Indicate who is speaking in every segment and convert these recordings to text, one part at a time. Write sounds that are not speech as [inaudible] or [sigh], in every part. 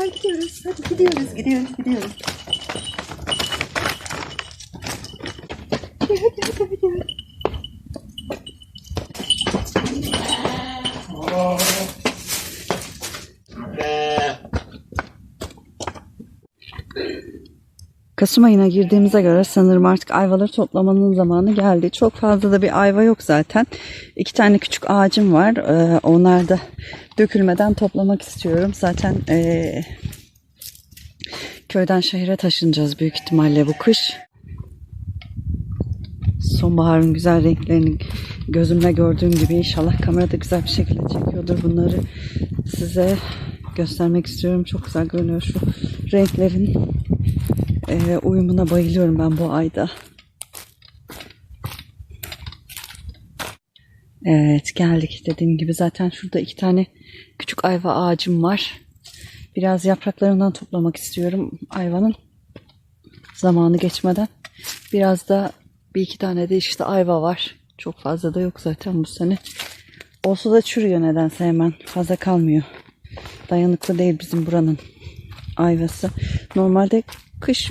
Speaker 1: beraber gidiyoruz. Hadi gidiyoruz, gidiyoruz, gidiyoruz. Hadi hadi hadi hadi. Oh. Kasım ayına girdiğimize göre sanırım artık ayvaları toplamanın zamanı geldi. Çok fazla da bir ayva yok zaten. İki tane küçük ağacım var. Ee, onlar da dökülmeden toplamak istiyorum. Zaten ee, köyden şehre taşınacağız büyük ihtimalle bu kış. Sonbaharın güzel renklerini gözümle gördüğüm gibi inşallah kamerada güzel bir şekilde çekiyordur. Bunları size göstermek istiyorum. Çok güzel görünüyor şu renklerin e, uyumuna bayılıyorum ben bu ayda. Evet geldik dediğim gibi zaten şurada iki tane küçük ayva ağacım var. Biraz yapraklarından toplamak istiyorum ayvanın zamanı geçmeden. Biraz da bir iki tane de işte ayva var. Çok fazla da yok zaten bu sene. Olsa da çürüyor nedense hemen fazla kalmıyor. Dayanıklı değil bizim buranın ayvası. Normalde kış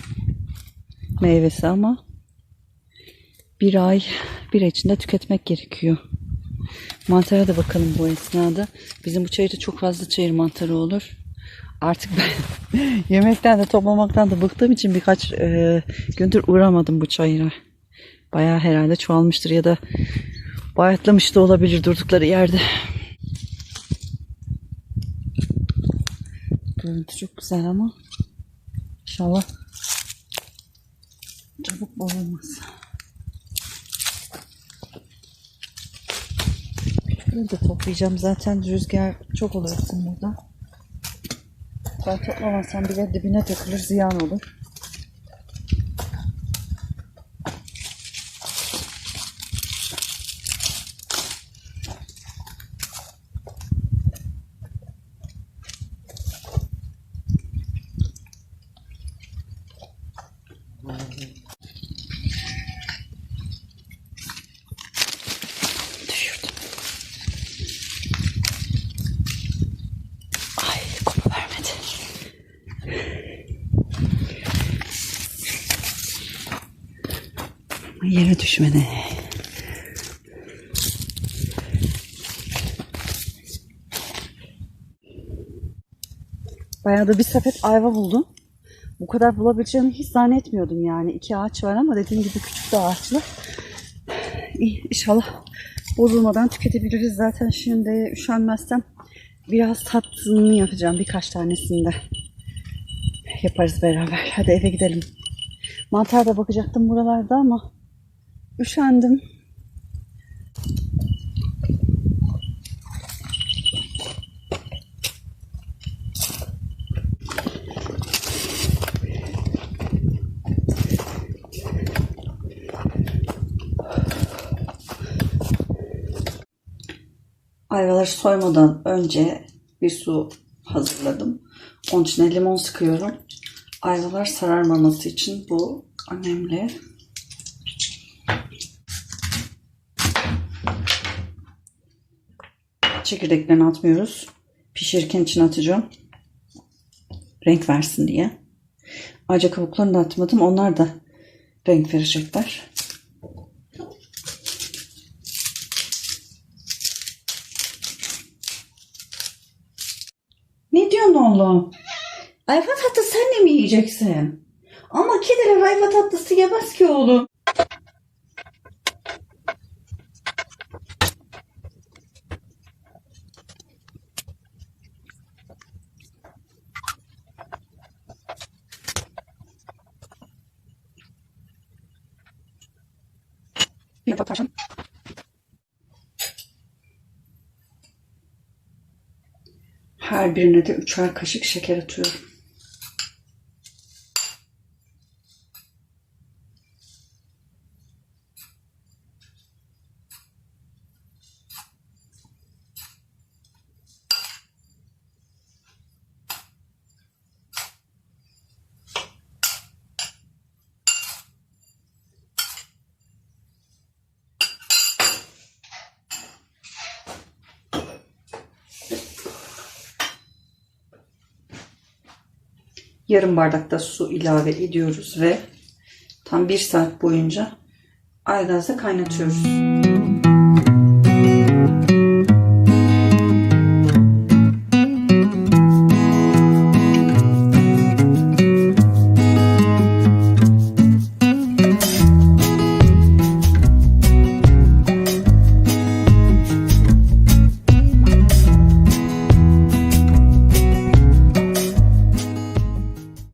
Speaker 1: meyvesi ama bir ay bir ay içinde tüketmek gerekiyor. Mantara da bakalım bu esnada. Bizim bu çayırda çok fazla çayır mantarı olur. Artık ben [laughs] yemekten de toplamaktan da bıktığım için birkaç e, gündür uğramadım bu çayıra. Bayağı herhalde çoğalmıştır ya da bayatlamış da olabilir durdukları yerde. Görüntü çok güzel ama inşallah çabuk bozulmaz. Bunu da toplayacağım. Zaten rüzgar çok oluyor bizim burada. Ben toplamasam bile dibine takılır ziyan olur. Yere düşmedi. Bayağı da bir sepet ayva buldum. Bu kadar bulabileceğimi hiç zannetmiyordum yani. İki ağaç var ama dediğim gibi küçük de ağaçlı. İyi, İnşallah bozulmadan tüketebiliriz. Zaten şimdi üşenmezsem biraz tatlını yapacağım birkaç tanesini de. Yaparız beraber. Hadi eve gidelim. Mantar da bakacaktım buralarda ama üşendim. Ayvaları soymadan önce bir su hazırladım. Onun içine limon sıkıyorum. Ayvalar sararmaması için bu önemli. Çekirdeklerini atmıyoruz. Pişirirken içine atacağım. Renk versin diye. Ayrıca kabuklarını da atmadım. Onlar da renk verecekler. Ne diyorsun oğlum? Ayva tatlısı sen de mi yiyeceksin? Ama kediler ayva tatlısı yemez ki oğlum. Tavşan. Her birine de üçer kaşık şeker atıyorum. Yarım bardak da su ilave ediyoruz ve tam bir saat boyunca aygazda kaynatıyoruz.